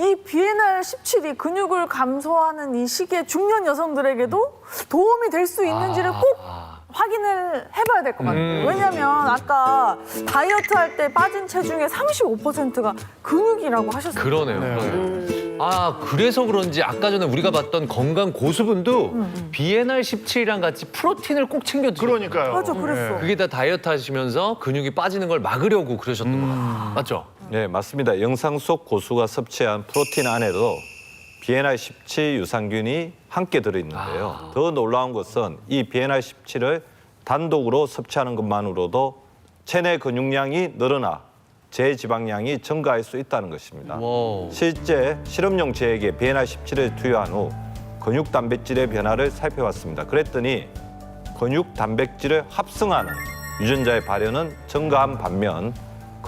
이 비엔알 17이 근육을 감소하는 이 시기에 중년 여성들에게도 도움이 될 수 있는지를 꼭 확인을 해봐야 될 것 같아요. 왜냐면 아까 다이어트 할 때 빠진 체중의 35%가 근육이라고 하셨어요. 그러네요. 그러네요. 아 그래서 그런지 아까 전에 우리가 봤던 건강 고수분도 비엔알 17이랑 같이 프로틴을 꼭 챙겨 드세요. 그러니까요. 맞아, 그랬어. 그게 다 다이어트 하시면서 근육이 빠지는 걸 막으려고 그러셨던 거예요. 맞죠? 네, 맞습니다. 영상 속 고수가 섭취한 프로틴 안에도 비엔알 17 유산균이 함께 들어있는데요. 더 놀라운 것은 이 비엔알 17을 단독으로 섭취하는 것만으로도 체내 근육량이 늘어나 제지방량이 증가할 수 있다는 것입니다. 실제 실험용 제에게 비엔알 17을 투여한 후 근육 단백질의 변화를 살펴봤습니다. 그랬더니 근육 단백질을 합성하는 유전자의 발현은 증가한 반면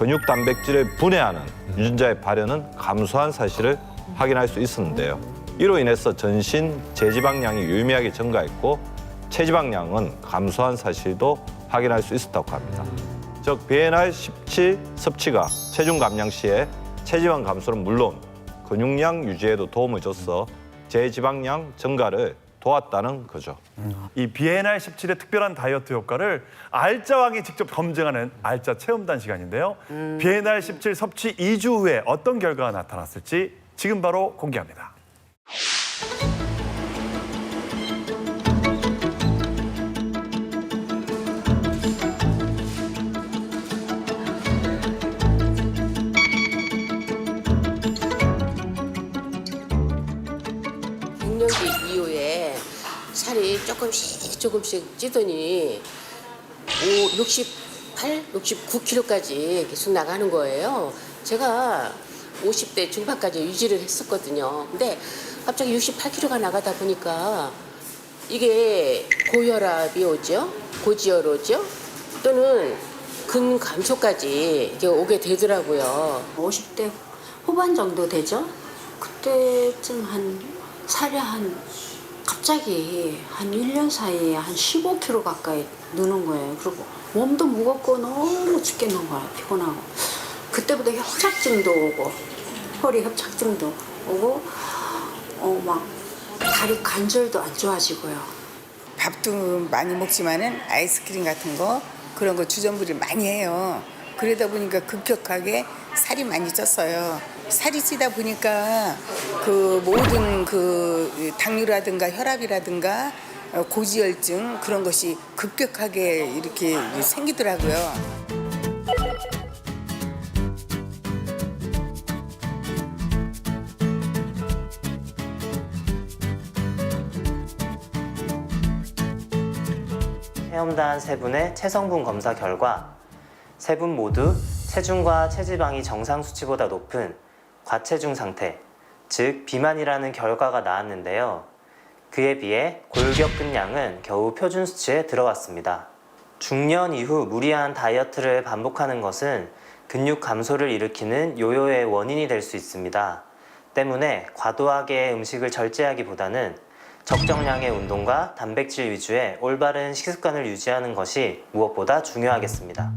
근육 단백질을 분해하는 유전자의 발현은 감소한 사실을 확인할 수 있었는데요. 이로 인해서 전신 제지방량이 유의미하게 증가했고 체지방량은 감소한 사실도 확인할 수 있었다고 합니다. 즉 비엔알 17 섭취가 체중 감량 시에 체지방 감소는 물론 근육량 유지에도 도움을 줘서 제지방량 증가를 도왔다는 거죠. 이 비엔알 17의 특별한 다이어트 효과를 알짜왕이 직접 검증하는 알짜 체험단 시간인데요. 비엔알 17 섭취 2주 후에 어떤 결과가 나타났을지 지금 바로 공개합니다. 살이 조금씩 조금씩 찌더니 5, 68, 69kg까지 계속 나가는 거예요. 제가 50대 중반까지 유지를 했었거든요. 근데 갑자기 68kg가 나가다 보니까 이게 고혈압이 오죠? 고지혈 오죠? 또는 근감소까지 이렇게 오게 되더라고요. 50대 후반 정도 되죠? 그때쯤 한 살이 한 갑자기 한 1년 사이에 한 15kg 가까이 느는 거예요. 그리고 몸도 무겁고 너무 죽겠는 거야. 피곤하고. 그때부터 협착증도 오고 허리 협착증도 오고 어 막 다리 관절도 안 좋아지고요. 밥도 많이 먹지만은 아이스크림 같은 거 그런 거 주전부리를 많이 해요. 그러다 보니까 급격하게 살이 많이 쪘어요. 살이 찌다 보니까 그 모든 그 당뇨라든가 혈압이라든가 어, 고지혈증 그런 것이 급격하게 이렇게 생기더라고요. 체험단 세 분의 체성분 검사 결과 세 분 모두 체중과 체지방이 정상 수치보다 높은 과체중 상태, 즉 비만이라는 결과가 나왔는데요. 그에 비해 골격근량은 겨우 표준 수치에 들어왔습니다. 중년 이후 무리한 다이어트를 반복하는 것은 근육 감소를 일으키는 요요의 원인이 될 수 있습니다. 때문에 과도하게 음식을 절제하기보다는 적정량의 운동과 단백질 위주의 올바른 식습관을 유지하는 것이 무엇보다 중요하겠습니다.